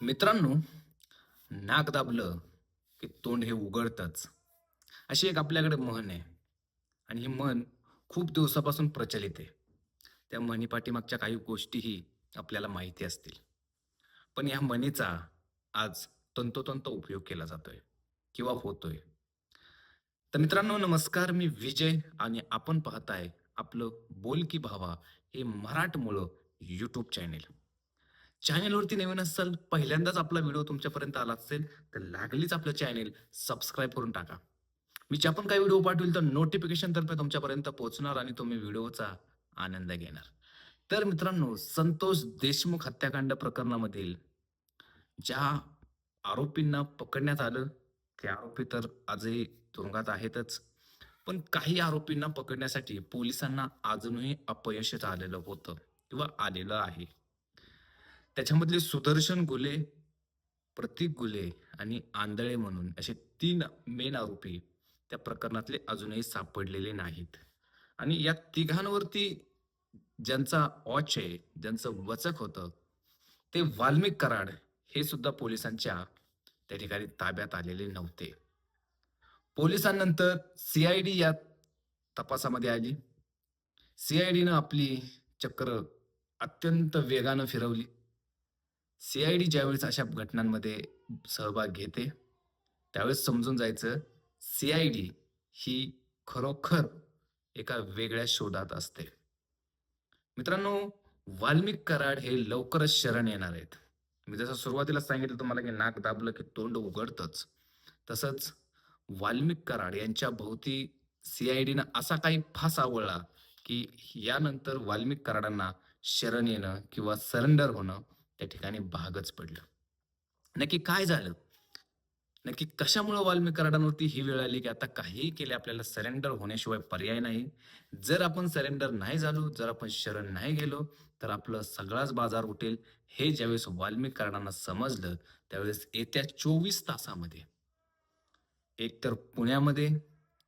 मित्रांनो नाक दाबलं की तोंड हे उघडतच. अशी एक आपल्याकडे म्हण आहे. आणि हे मन खूप दिवसापासून प्रचलित आहे. त्या म्हणी पाठीमागच्या काही गोष्टीही आपल्याला माहिती असतील. पण या म्हणीचा आज तंतोतंत उपयोग केला जातोय किंवा होतोय. तर मित्रांनो नमस्कार. मी विजय आणि आपण पाहताय आपलं बोल की भावा हे मराठमोळं यूट्यूब चॅनेल चॅनेलवरती नवीन असाल पहिल्यांदाच आपला व्हिडिओ तुमच्यापर्यंत आला असेल तर लागलीच आपलं चॅनेल सबस्क्राईब करून टाका. मी ज्या पण काही व्हिडिओ पाठवेल तर नोटिफिकेशन तर्फे तुमच्यापर्यंत पोहोचणार आणि तुम्ही व्हिडिओचा आनंद घेणार. तर मित्रांनो संतोष देशमुख हत्याकांड प्रकरणामधील ज्या आरोपींना पकडण्यात आलं ते आरोपी तर आजही तुरुंगात आहेतच. पण काही आरोपींना पकडण्यासाठी पोलिसांना अजूनही अपयशच आलेलं होतं किंवा आलेलं आहे. त्याच्यामधले सुदर्शन गुले प्रतीक गुले आणि आंधळे म्हणून असे तीन मेन आरोपी त्या प्रकरणातले अजूनही सापडलेले नाहीत. आणि या तिघांवरती ज्यांचा ऑच आहे ज्यांचं वचक होतं ते वाल्मिक कराड हे सुद्धा पोलिसांच्या त्या ठिकाणी ताब्यात आलेले नव्हते. पोलिसांनंतर सीआयडी या तपासामध्ये आली. सीआयडीनं आपली चक्र अत्यंत वेगानं फिरवली. सीआयडी ज्यावेळेस अशा घटनांमध्ये सहभाग घेते त्यावेळेस समजून जायचं सी आयडी ही खरोखर एका वेगळ्या शोधात असते. मित्रांनो वाल्मिक कराड हे लवकरच शरण येणार आहेत. मी जसं सुरुवातीला सांगितलं तुम्हाला की नाक दाबलं की तोंड उघडतच तसंच वाल्मिक कराड यांच्या भोवती सीआयडीनं असा काही फास आवळला की यानंतर वाल्मिक कराडांना शरण येणं किंवा सरेंडर होणं त्या ठिकाणी भागच पडलं. नक्की काय झालं? नक्की कशामुळे वाल्मिक कराडांवरती ही वेळ आली की आता काहीही केले आपल्याला सरेंडर होण्याशिवाय पर्याय नाही? जर आपण सरेंडर नाही झालो जर आपण शरण नाही गेलो तर आपलं सगळाच बाजार उठेल. हे ज्यावेळेस वाल्मिक कराडांना समजलं त्यावेळेस येत्या चोवीस तासामध्ये एकतर पुण्यामध्ये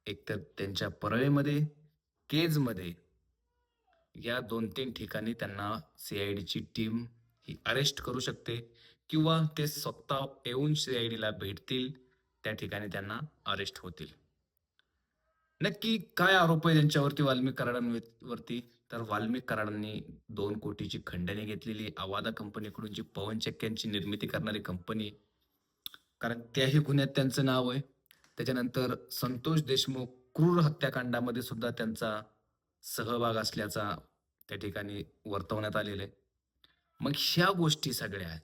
एकतर त्यांच्या परळीमध्ये केजमध्ये या दोन तीन ठिकाणी त्यांना सीआयडीची टीम ही अरेस्ट करू शकते किंवा ते स्वतः येऊन सीआयडीला भेटतील त्या ठिकाणी त्यांना अरेस्ट होतील. नक्की काय आरोप आहे त्यांच्यावरती वाल्मिक कराडांवरती? तर वाल्मिक कराडांनी दोन कोटीची खंडणी घेतलेली आवादा कंपनीकडून जी पवन चक्क्यांची निर्मिती करणारी कंपनी कारण त्याही गुन्ह्यात त्यांचं नाव आहे. त्याच्यानंतर संतोष देशमुख क्रूर हत्याकांडामध्ये सुद्धा त्यांचा सहभाग असल्याचा त्या ठिकाणी वर्तवण्यात आलेलं आहे. मग ह्या गोष्टी सगळ्या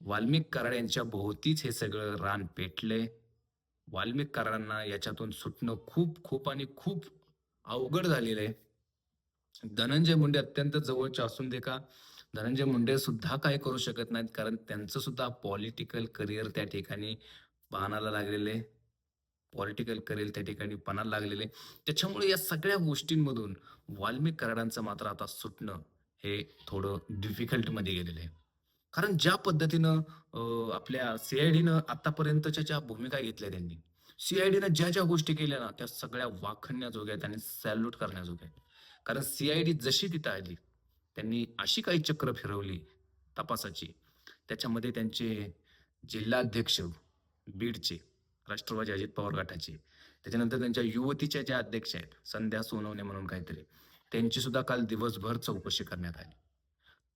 वाल्मिक कराड यांच्या भोवतीच हे सगळं रान पेटले. वाल्मिक कराडांना याच्यातून सुटणं खूप खूप आणि खूप अवघड झालेलं आहे. धनंजय मुंडे अत्यंत जवळचे असून दे का धनंजय मुंडे सुद्धा काही करू शकत नाहीत कारण त्यांचं सुद्धा पॉलिटिकल करिअर त्या ठिकाणी पाहण्याला लागलेले पॉलिटिकल करिअर त्या ठिकाणी पणाला लागलेले त्याच्यामुळे या सगळ्या गोष्टींमधून वाल्मिक कराडांचं मात्र आता सुटणं हे थोडं डिफिकल्टमध्ये गेलेलं आहे. कारण ज्या पद्धतीनं अं, आपल्या सीआयडीनं आतापर्यंतच्या ज्या भूमिका घेतल्या त्यांनी सीआयडीनं ज्या ज्या गोष्टी केल्या ना त्या सगळ्या वाखण्याजोग्या आहेत आणि सॅल्यूट करण्याजोग्या आहेत. कारण सीआयडी जशी तिथं आली त्यांनी अशी काही चक्र फिरवली तपासाची त्याच्यामध्ये त्यांचे जिल्हाध्यक्ष बीडचे राष्ट्रवादी अजित पवार गटाचे त्याच्यानंतर त्यांच्या युवतीच्या ज्या अध्यक्ष आहेत संध्या सोनवणे म्हणून काहीतरी त्यांची सुद्धा काल दिवसभर चौकशी करण्यात आली.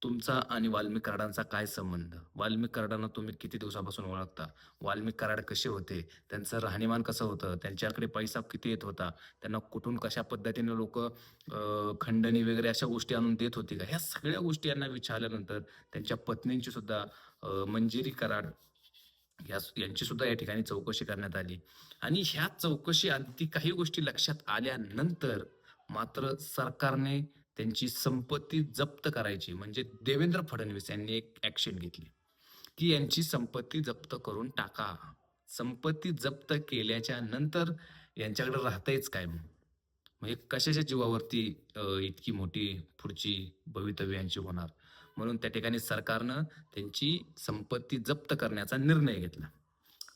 तुमचा आणि वाल्मिक कराडांचा काय संबंध? वाल्मिक कराडांना तुम्ही किती दिवसापासून ओळखता? वाल्मिक कराड कसे होते? त्यांचं राहणीमान कसं होतं? त्यांच्याकडे पैसा किती येत होता? त्यांना कुठून कशा पद्धतीने लोक खंडणी वगैरे अशा गोष्टी आणून देत होती का? ह्या सगळ्या गोष्टी यांना विचारल्यानंतर त्यांच्या पत्नींची सुद्धा मंजिरी कराड या यांची सुद्धा या ठिकाणी चौकशी करण्यात आली. आणि ह्या चौकशी अंती काही गोष्टी लक्षात आल्यानंतर मात्र सरकारने त्यांची संपत्ती जप्त करायची. म्हणजे देवेंद्र फडणवीस यांनी एक ॲक्शन घेतली. की यांची संपत्ती जप्त करून टाका. संपत्ती जप्त केल्याच्यानंतर यांच्याकडे राहतायच काय मग म्हणजे कशाच्या जीवावरती इतकी मोठी पुढची भवितव्य यांची होणार? म्हणून त्या ठिकाणी सरकारनं त्यांची संपत्ती जप्त करण्याचा निर्णय घेतला.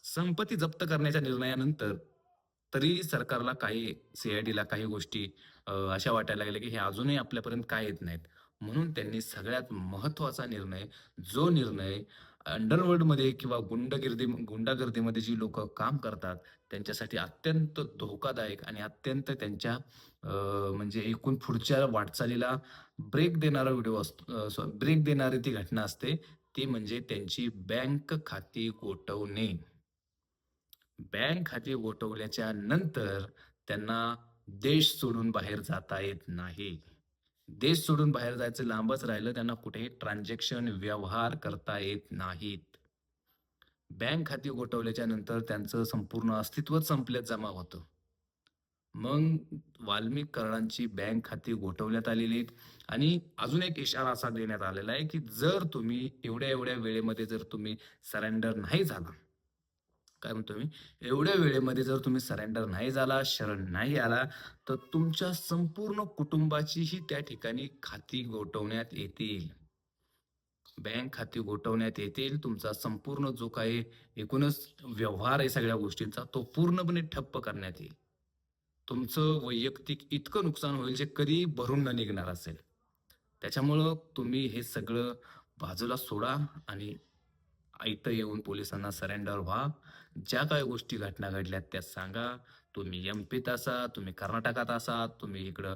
संपत्ती जप्त करण्याच्या निर्णयानंतर तरी सरकारला काही सीआयडीला काही गोष्टी अशा वाटायला लागल्या की हे अजूनही आपल्यापर्यंत काय येत नाहीत. म्हणून त्यांनी सगळ्यात महत्त्वाचा निर्णय जो निर्णय अंडरवर्ल्डमध्ये किंवा गुंडगिर्दी गुंडागर्दीमध्ये जी लोक काम करतात त्यांच्यासाठी अत्यंत धोकादायक आणि अत्यंत त्यांच्या म्हणजे एकूण पुढच्या वाटचालीला ब्रेक देणारा व्हिडिओ असतो ब्रेक देणारी ती घटना असते. ती म्हणजे त्यांची बँक खाती गोठवणे. बँक खाती गोठवल्याच्या नंतर त्यांना देश सोडून बाहेर जाता येत नाही. देश सोडून बाहेर जायचं लांबच राहिलं त्यांना कुठेही ट्रान्झॅक्शन व्यवहार करता येत नाहीत. बँक खाती गोठवल्याच्या नंतर त्यांचं संपूर्ण अस्तित्वच संपल्यात जमा होतं. मग वाल्मिक कराडांची बँक खाती गोठवण्यात आलेली आहेत आणि अजून एक इशारा असा देण्यात आलेला आहे की जर तुम्ही एवढ्या एवढ्या वेळेमध्ये जर तुम्ही सरेंडर नाही झाला काय म्हणतो मी? एवढ्या वेळेमध्ये जर तुम्ही सरेंडर नाही झाला शरण नाही आला तर तुमच्या संपूर्ण कुटुंबाचीही त्या ठिकाणी खाती गोठवण्यात येतील. बँक खाती गोठवण्यात येतील. तुमचा संपूर्ण जो काही एकूणच व्यवहार आहे सगळ्या गोष्टींचा तो पूर्णपणे ठप्प करण्यात येईल. तुमचं वैयक्तिक इतकं नुकसान होईल जे कधी भरून न निघणार असेल. त्याच्यामुळं तुम्ही हे सगळं बाजूला सोडा आणि इथं येऊन पोलिसांना सरेंडर व्हा. ज्या काही गोष्टी घटना घडल्यात त्या सांगा. तुम्ही एम पीत असा तुम्ही कर्नाटकात असा तुम्ही इकडं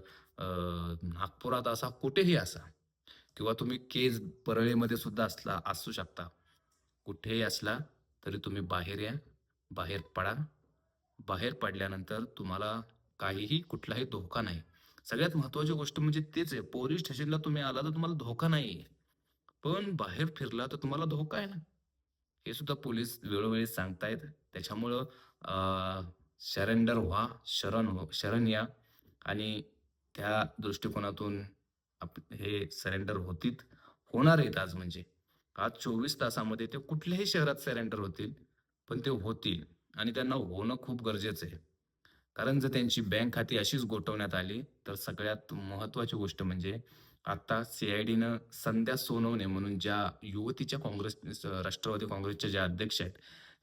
नागपुरात असा कुठेही असा. किंवा तुम्ही केज परळीमध्ये सुद्धा असला असू शकता. कुठेही असला तरी तुम्ही बाहेर या. बाहेर पडा. बाहेर पडल्यानंतर तुम्हाला काहीही कुठलाही धोका नाही. सगळ्यात महत्वाची गोष्ट म्हणजे तेच आहे. पोलीस स्टेशनला तुम्ही आला तर तुम्हाला धोका नाही आहे पण बाहेर फिरला तर तुम्हाला धोका आहे ना. हे सुद्धा पोलीस वेळोवेळी सांगतायत. त्याच्यामुळं सरेंडर व्हा शरण हो शरण या आणि त्या दृष्टिकोनातून आप हे सरेंडर होतीत. होणार आहेत आज म्हणजे. आज चोवीस तासामध्ये ते कुठल्याही शहरात सरेंडर होतील पण ते होतील आणि त्यांना होणं खूप गरजेचं आहे. कारण जर त्यांची बँक खाती अशीच गोठवण्यात आली तर सगळ्यात महत्त्वाची गोष्ट म्हणजे आता सी आय डीनं संध्या सोनवणे म्हणून ज्या युवतीच्या काँग्रेस राष्ट्रवादी काँग्रेसच्या ज्या अध्यक्ष आहेत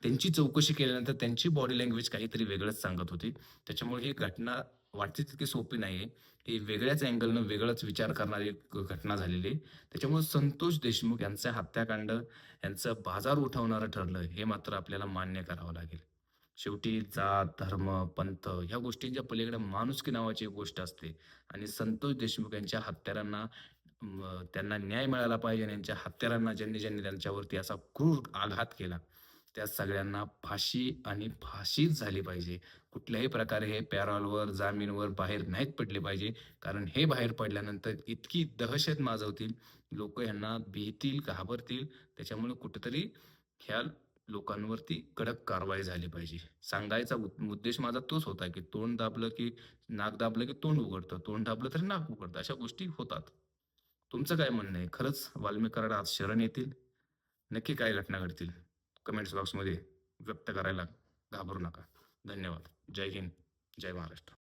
त्यांची चौकशी केल्यानंतर त्यांची बॉडी लँग्वेज काहीतरी वेगळंच सांगत होती. त्याच्यामुळे ही घटना वाटते तितकी सोपी नाही आहे ही वेगळ्याच अँगलनं वेगळाच विचार करणारी एक घटना झालेली आहे. त्याच्यामुळे संतोष देशमुख यांचं हत्याकांड यांचं बाजार उठवणारं ठरलं हे मात्र आपल्याला मान्य करावं लागेल. शेवटी जात धर्म पंथ ह्या गोष्टींच्या पलीकडे माणुसकी नावाची एक गोष्ट असते. आणि संतोष देशमुख यांच्या हत्यारांना त्यांना न्याय मिळाला पाहिजे आणि यांच्या हत्यारांना ज्यांनी ज्यांनी त्यांच्यावरती असा क्रूर आघात केला त्या सगळ्यांना फाशी आणि फाशीच झाली पाहिजे. कुठल्याही प्रकारे हे पॅरॉलवर जामीनवर बाहेर नाहीत पडले पाहिजे. कारण हे बाहेर पडल्यानंतर इतकी दहशत माजवतील लोक यांना भीतील घाबरतील. त्याच्यामुळे कुठेतरी ह्या लोकांवरती कडक कारवाई झाली पाहिजे. सांगायचा उद- उद्देश माझा तोच होता की तोंड दाबलं की नाक दाबलं की तोंड उघडतं. तोंड दाबलं तरी नाक उघडतं. अशा गोष्टी होतात. तुमचं काय म्हणणं आहे? खरंच वाल्मिक आज शरण येतील? नक्की काय घटना घडतील? कमेंट्स बॉक्समध्ये व्यक्त करायला घाबरू नका. धन्यवाद. जय हिंद. जय महाराष्ट्र.